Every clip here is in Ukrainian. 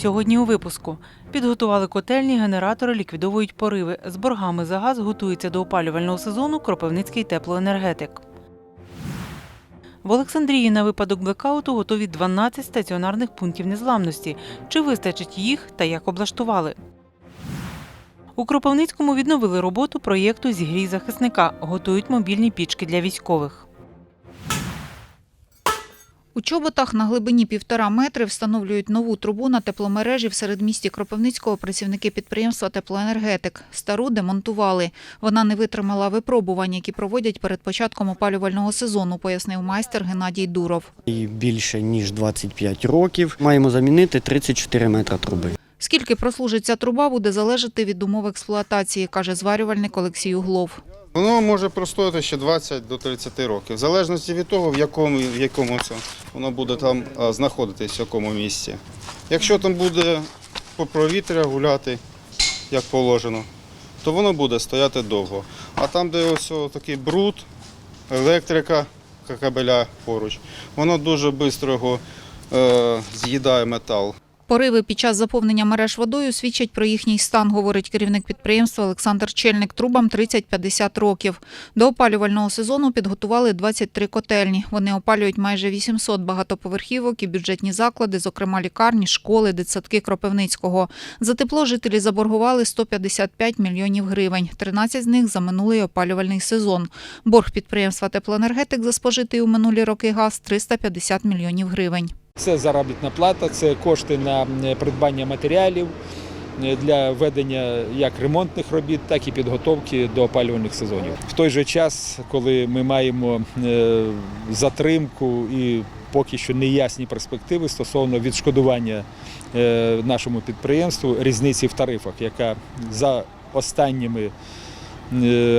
сьогодні у випуску. Підготували котельні, генератори ліквідовують пориви. З боргами за газ готується до опалювального сезону Кропивницький теплоенергетик. В Олександрії на випадок блекауту готові 12 стаціонарних пунктів незламності. Чи вистачить їх та як облаштували? У Кропивницькому відновили роботу проєкту «Зігрій захисника. Готують мобільні пічки для військових. У чоботах на глибині півтора метри встановлюють нову трубу на тепломережі в середмісті Кропивницького працівники підприємства «Теплоенергетик». Стару демонтували. Вона не витримала випробувань, які проводять перед початком опалювального сезону, пояснив майстер Геннадій Дуров. І більше ніж 25 років. Маємо замінити 34 метра труби. Скільки прослужить ця труба, буде залежати від умов експлуатації, каже зварювальник Олексій Углов. Воно може простояти ще 20 до 30 років, в залежності від того, в якому, в якому це воно буде там знаходитись, в якому місці. Якщо там буде по провітря гуляти, як положено, то воно буде стояти довго. А там, де ось такий бруд, електрика, кабеля поруч, воно дуже швидко його е, з'їдає метал. Пориви під час заповнення мереж водою свідчать про їхній стан, говорить керівник підприємства Олександр Чельник. Трубам 30-50 років. До опалювального сезону підготували 23 котельні. Вони опалюють майже 800 багатоповерхівок і бюджетні заклади, зокрема лікарні, школи, дитсадки Кропивницького. За тепло жителі заборгували 155 мільйонів гривень. 13 з них за минулий опалювальний сезон. Борг підприємства «Теплоенергетик» за спожитий у минулі роки газ – 350 мільйонів гривень. Це заробітна плата, це кошти на придбання матеріалів е, для ведення як ремонтних робіт, так і підготовки до опалювальних сезонів. В той же час, коли ми маємо е, затримку і поки що неясні перспективи стосовно відшкодування е, нашому підприємству різниці в тарифах, яка за останніми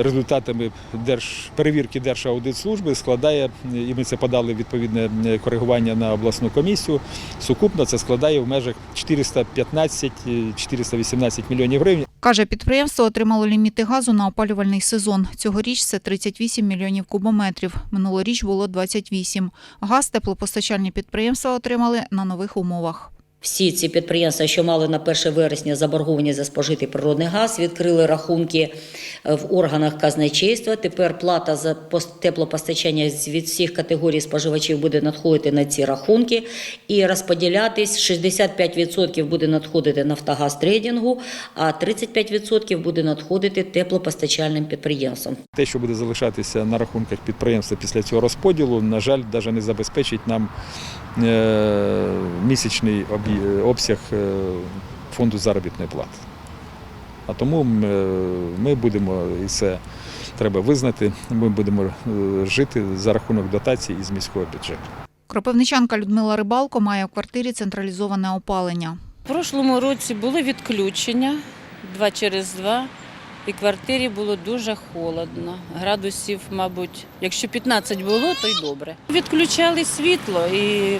результатами держ, перевірки Держаудитслужби складає, е, і ми це подали відповідне е, коригування на обласну комісію. Сукупно це складає в межах 415-418 мільйонів гривень. Каже, підприємство отримало ліміти газу на опалювальний сезон. Цьогоріч це 38 мільйонів кубометрів. Минулоріч було 28. Газ теплопостачальні підприємства отримали на нових умовах. Всі ці підприємства, що мали на 1 вересня заборгованість за спожитий природний газ, відкрили рахунки е, в органах казначейства. Тепер плата за пос- теплопостачання від всіх категорій споживачів буде надходити на ці рахунки і розподілятись. 65% буде надходити Нафтогаз трейдингу, а 35% буде надходити теплопостачальним підприємствам. Те, що буде залишатися на рахунках підприємства після цього розподілу, на жаль, навіть не забезпечить нам е, місячний об'є- обсяг е, фонду заробітної плати. А тому е, ми будемо, і це треба визнати, ми будемо е, жити за рахунок дотацій із міського бюджету. Кропивничанка Людмила Рибалко має в квартирі централізоване опалення. В прошлому році були відключення два через два, і в квартирі було дуже холодно. Градусів, мабуть, якщо 15 було, то й добре. Відключали світло і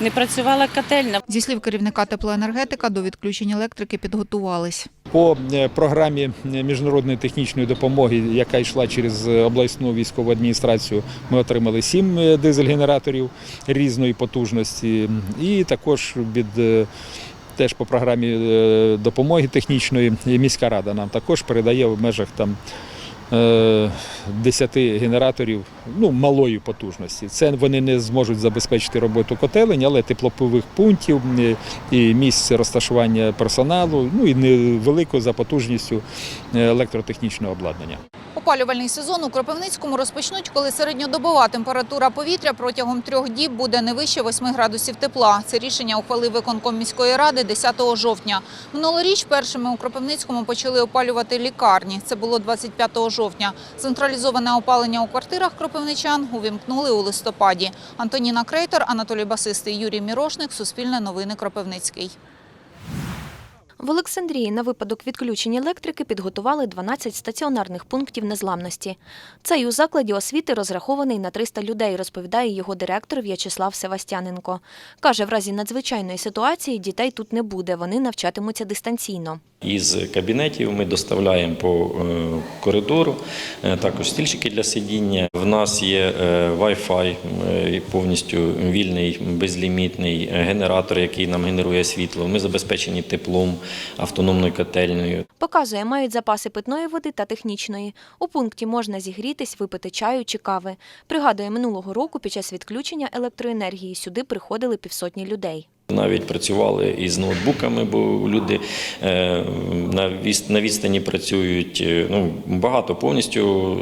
не працювала котельня. Зі слів керівника теплоенергетика, до відключень електрики підготувались. По е, програмі е, міжнародної технічної допомоги, яка йшла через е, обласну військову адміністрацію, ми отримали сім дизель-генераторів різної потужності. І також від теж по програмі допомоги технічної міська рада нам також передає в межах там. Е, 10 генераторів ну, малої потужності. Це вони не зможуть забезпечити роботу котелень, але теплопових пунктів е, і місць розташування персоналу, ну і невелико за потужністю е, електротехнічного обладнання. Опалювальний сезон у Кропивницькому розпочнуть, коли середньодобова температура повітря протягом трьох діб буде не вище 8 градусів тепла. Це рішення ухвалив виконком міської ради 10 жовтня. Минулоріч першими у Кропивницькому почали опалювати лікарні. Це було 25 жовтня. Централізоване опалення у квартирах кропивничан увімкнули у листопаді. Антоніна Крейтор, Анатолій Басистий, Юрій Мірошник, Суспільне новини Кропивницький. В Олександрії на випадок відключення електрики підготували 12 стаціонарних пунктів незламності. Цей у закладі освіти розрахований на 300 людей, розповідає його директор В'ячеслав Севастяненко. Каже, в разі надзвичайної ситуації дітей тут не буде, вони навчатимуться дистанційно. Із кабінетів ми доставляємо по е, коридору, е, також стільчики для сидіння. В нас є е, Wi-Fi повністю вільний, безлімітний генератор, який нам генерує світло. Ми забезпечені теплом, автономною котельною. Показує, мають запаси питної води та технічної. У пункті можна зігрітись, випити чаю чи кави. Пригадує, минулого року під час відключення електроенергії сюди приходили півсотні людей. Навіть працювали із ноутбуками, бо люди е, на відстані працюють. Е, Ну, багато повністю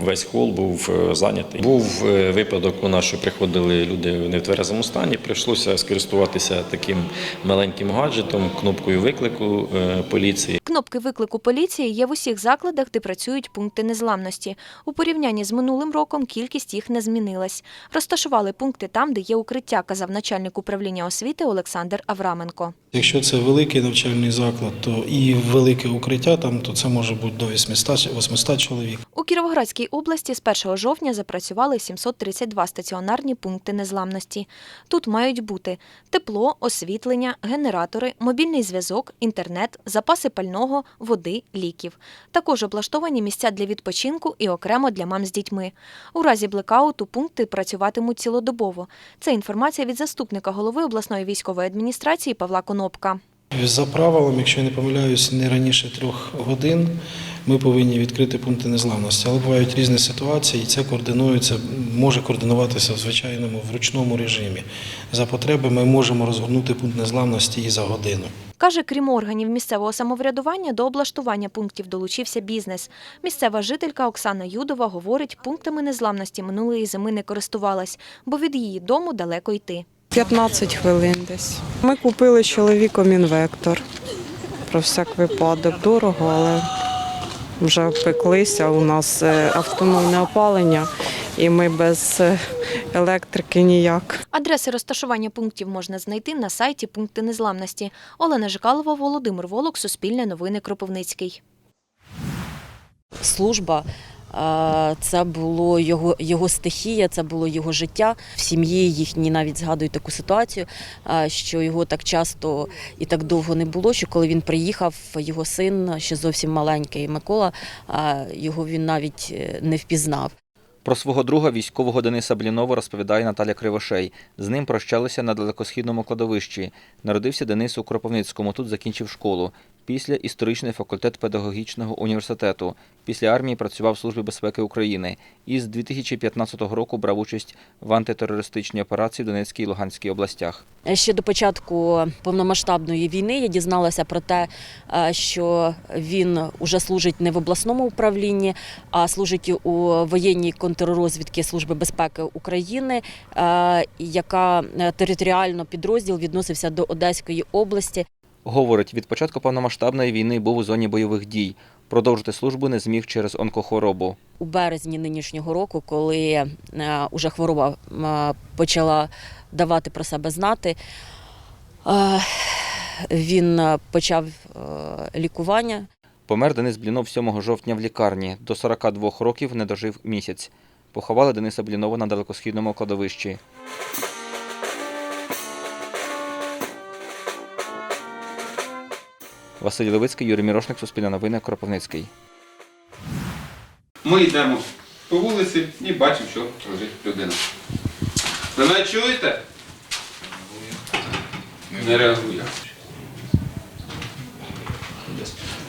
е, весь хол був зайнятий. Був випадок у нас, що приходили люди в нетверезому стані. Прийшлося скористуватися таким маленьким гаджетом, кнопкою виклику поліції. Кнопки виклику поліції є в усіх закладах, де працюють пункти незламності. У порівнянні з минулим роком кількість їх не змінилась. Розташували пункти там, де є укриття, казав начальник управління освіти Олександр Авраменко. Якщо це великий навчальний заклад, то і велике укриття там, то це може бути до 800, 800 чоловік. У Кіровоградській області з 1 жовтня запрацювали 732 стаціонарні пункти незламності. Тут мають бути тепло, освітлення, генератори, мобільний зв'язок, інтернет, запаси пального, води, ліків. Також облаштовані місця для відпочинку і окремо для мам з дітьми. У разі блекауту пункти працюватимуть цілодобово. Це інформація від заступника голови обласної військової адміністрації Павла Конопка. За правилом, якщо я не помиляюсь, не раніше трьох годин ми повинні відкрити пункти незламності. Але бувають різні ситуації, і це координується, може координуватися в звичайному вручному режимі. За потреби ми можемо розгорнути пункт незламності і за годину. Каже, крім органів місцевого самоврядування, до облаштування пунктів долучився бізнес. Місцева жителька Оксана Юдова говорить, пунктами незламності минулої зими не користувалась, бо від її дому далеко йти. 15 хвилин десь. Ми купили з чоловіком інвектор. Про всяк випадок дорого, але вже впеклися. У нас е, автономне опалення, і ми без е, електрики ніяк. Адреси розташування пунктів можна знайти на сайті Пункти незламності. Олена Жикалова, Володимир Волок, Суспільне новини Кропивницький. Служба. е, Це було його, його стихія, це було його життя. В сім'ї їхні навіть згадують таку ситуацію, е, що його так часто і так довго не було. Що коли він приїхав, його син ще зовсім маленький Микола, е, його він навіть не впізнав. Про свого друга військового Дениса Блінова розповідає Наталя Кривошей. З ним прощалися на далекосхідному кладовищі. Народився Денис у Кропивницькому, тут закінчив школу. Після історичний факультет педагогічного університету. Після армії працював в Службі безпеки України. І з 2015 року брав участь в антитерористичній операції в Донецькій і Луганській областях. Е, Ще до початку повномасштабної війни я дізналася про те, е, що він уже служить не в обласному управлінні, а служить у воєнній контррозвідки Служби безпеки України, е, яка територіально підрозділ відносився до Одеської області. Говорить, від початку повномасштабної війни був у зоні бойових дій. Продовжити службу не зміг через онкохворобу. У березні нинішнього року, коли е, уже хвороба е, почала давати про себе знати, е, він почав лікування. Помер Денис Блінов 7 жовтня в лікарні. До 42 років не дожив місяць. Поховали Дениса Блінова на далекосхідному кладовищі. Василь Левицький, Юрій Мірошник, Суспільне новини, Кропивницький. Ми йдемо по вулиці і бачимо, що лежить людина. Ви мене чуєте? Не реагує.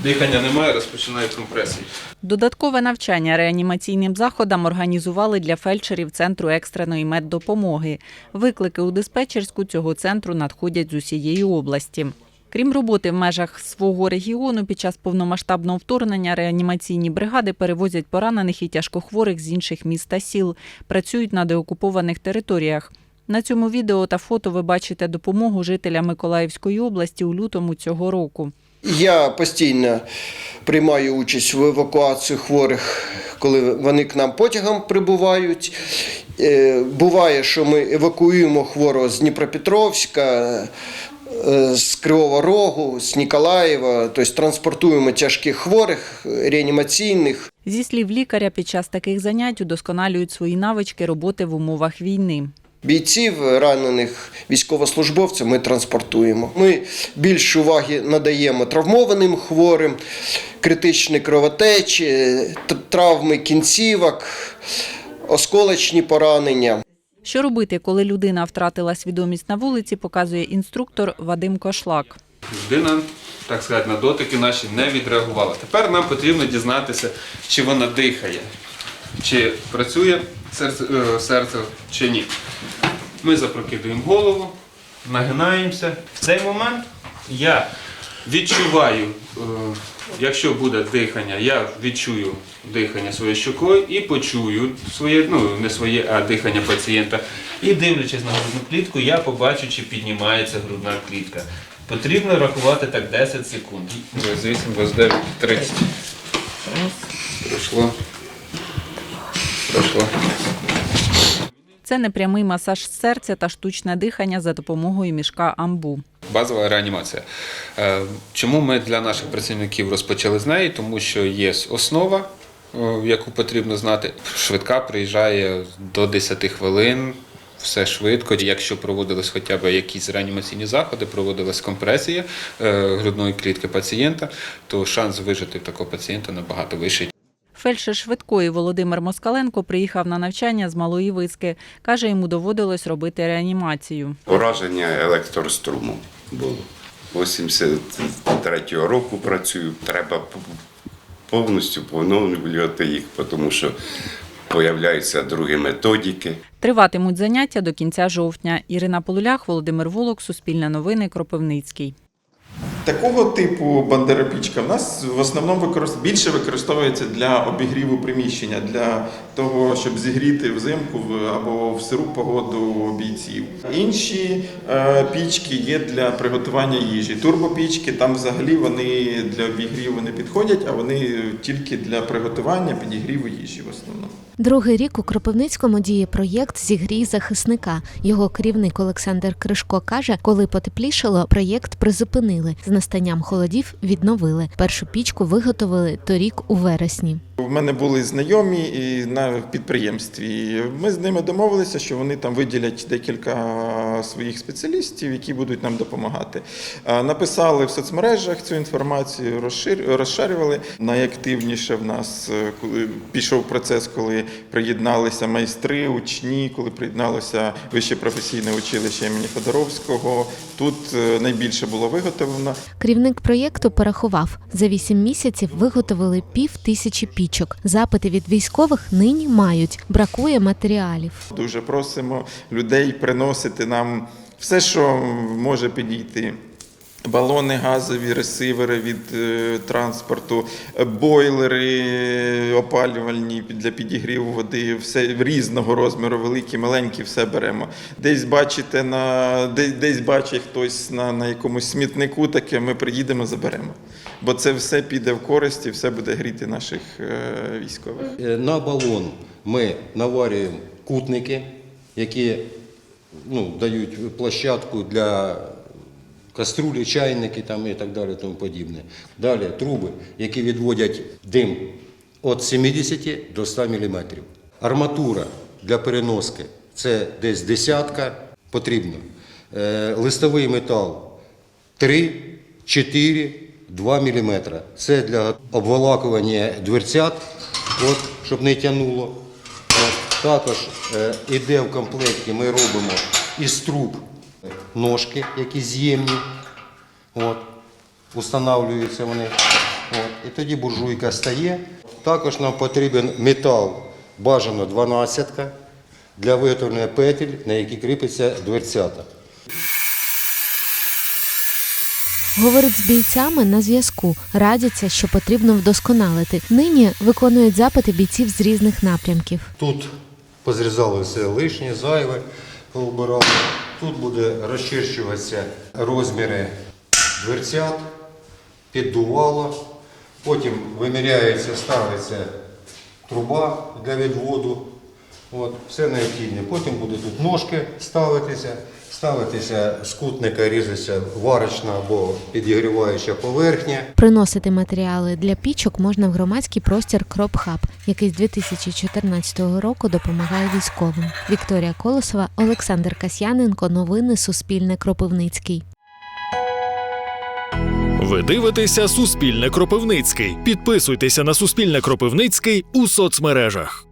Дихання немає, розпочинає компресію. Додаткове навчання реанімаційним заходам організували для фельдшерів Центру екстреної меддопомоги. Виклики у диспетчерську цього центру надходять з усієї області. Крім роботи в межах свого регіону, під час повномасштабного вторгнення реанімаційні бригади перевозять поранених і тяжкохворих з інших міст та сіл, працюють на деокупованих територіях. На цьому відео та фото ви бачите допомогу жителям Миколаївської області у лютому цього року. Я постійно приймаю участь в евакуації хворих, коли вони к нам потягом прибувають. Е, Буває, що ми евакуюємо хворого з Дніпропетровська, з Кривого Рогу, з Ніколаєва, тобто транспортуємо тяжких хворих, е, реанімаційних. Зі слів лікаря, під час таких занять удосконалюють свої навички роботи в умовах війни. Бійців, ранених військовослужбовців ми транспортуємо. Ми більш уваги надаємо травмованим хворим, критичні кровотечі, травми кінцівок, осколочні поранення. Що робити, коли людина втратила свідомість на вулиці, показує інструктор Вадим Кошлак. Людина, так сказати, на дотики наші не відреагувала. Тепер нам потрібно дізнатися, чи вона дихає, чи працює серце, е, серце чи ні. Ми запрокидуємо голову, нагинаємося. В цей момент я відчуваю, е, якщо буде дихання, я відчую дихання своєю щокою і почую своє, ну не своє, а дихання пацієнта. І дивлячись на грудну клітку, я побачу, чи піднімається грудна клітка. Потрібно рахувати так 10 секунд. 28, 29, 30. Пройшло. Пройшло. Це непрямий масаж серця та штучне дихання за допомогою мішка амбу. Базова реанімація. Е, Чому ми для наших працівників розпочали з неї? Тому що є основа, е, яку потрібно знати. Швидка приїжджає до 10 хвилин. Все швидко. Якщо проводились хоча б якісь реанімаційні заходи, проводилась компресія е, грудної клітки пацієнта, то шанс вижити такого пацієнта набагато вищий. Фельдшер швидкої Володимир Москаленко приїхав на навчання з Малої Виски. Каже, йому доводилось робити реанімацію. Ураження електроструму було. 83-го року працюю. Треба повністю поновлювати їх, тому що появляються другі методики. Триватимуть заняття до кінця жовтня. Ірина Полулях, Володимир Волок, Суспільне новини, Кропивницький. Такого типу бандерапічка в нас в основному використ... більше використовується для обігріву приміщення, для того, щоб зігріти взимку або в сиру погоду бійців. Інші е, пічки є для приготування їжі. Турбопічки там взагалі вони для обігріву не підходять, а вони тільки для приготування підігріву їжі в основному. Другий рік у Кропивницькому діє проєкт Зігрій захисника. Його керівник Олександр Кришко каже, коли потеплішало, проєкт призупинили. Настанням холодів відновили. Першу пічку виготовили торік у вересні. У мене були знайомі і на підприємстві. Ми з ними домовилися, що вони там виділять декілька своїх спеціалістів, які будуть нам допомагати. Написали в соцмережах цю інформацію, розшир- розширювали. Найактивніше в нас е, коли пішов процес, коли приєдналися майстри, учні, коли приєдналося вище професійне училище імені Федоровського. Тут е, найбільше було виготовлено. Керівник проєкту порахував, за вісім місяців виготовили пів тисячі пічок. Запити від військових нині мають. Бракує матеріалів. Дуже просимо людей приносити нам все, що може підійти. Балони газові, ресивери від е, транспорту, е, бойлери е, опалювальні для підігріву води, все різного розміру, великі, маленькі, все беремо. Десь бачите на десь, десь бачить хтось на, на якомусь смітнику, таке ми приїдемо, заберемо. Бо це все піде в користь і все буде гріти наших військових. На балон ми наварюємо кутники, які ну, дають площадку для каструлі, чайники там і так далі. Тому подібне. Далі труби, які відводять дим від 70 до 100 мм. Арматура для переноски це десь десятка потрібно. Е, Листовий метал 3, 4, 2 мм. Це для обволакування дверцят, от, щоб не тягнуло. Також е, іде в комплекті, ми робимо із труб ножки, які з'ємні. От. Устанавлюються вони. От. І тоді буржуйка стає. Також нам потрібен метал, бажано 12 для виготовлення петель, на які кріпиться дверцята. Говорить з бійцями на зв'язку, радяться, що потрібно вдосконалити. Нині виконують запити бійців з різних напрямків. Тут позрізали все лишнє, зайве, поубирали. Тут буде розчищуватися розміри дверцят, піддувало. Потім виміряється, ставиться труба для відводу От, все необхідне. Потім будуть тут ножки ставитися, ставитися скутника, різатися варочна або підігріваюча поверхня. Приносити матеріали для пічок можна в громадський простір Кропхаб, який з 2014 року допомагає військовим. Вікторія Колосова, Олександр Касьяненко. Новини Суспільне Кропивницький. Ви дивитеся Суспільне Кропивницький. Підписуйтеся на Суспільне Кропивницький у соцмережах.